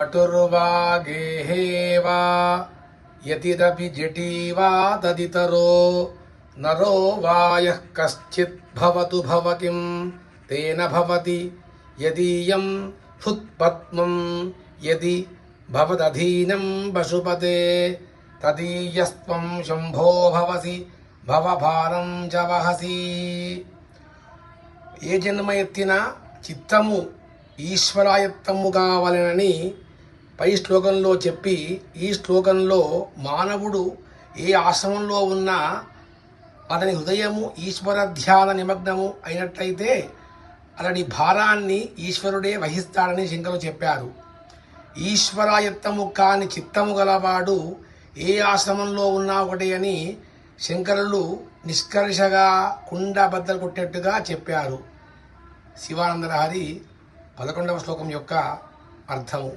పటుర్వాగేహే వా యతిరపి జటీ వా తదితరో నరో వా యః కశ్చిత్ భవతు భవ కిం తేన భవతి యదీయం హృత్పద్మం యది భవదధీనం పశుపతే తదీయస్త్వం శంభో భవసి భవభారం చ వహసి ఏ జన్మ ఎత్తినా చిత్తము ఈశ్వరాయత్తము కావాలనని పై శ్లోకంలో చెప్పి ఈ శ్లోకంలో మానవుడు ఏ ఆశ్రమంలో ఉన్నా అతని హృదయము ఈశ్వర ధ్యాన నిమగ్నము అయినట్లయితే అతడి భారాన్ని ఈశ్వరుడే వహిస్తాడని శంకరు చెప్పారు. ఈశ్వరాయత్తము కాని చిత్తము గలవాడు ఏ ఆశ్రమంలో ఉన్నా ఒకటి అని శంకరులు నిష్కర్షగా కుండ బద్దలు కొట్టేట్టుగా చెప్పారు. శివానందరహరి పదకొండవ శ్లోకం యొక్క అర్థము.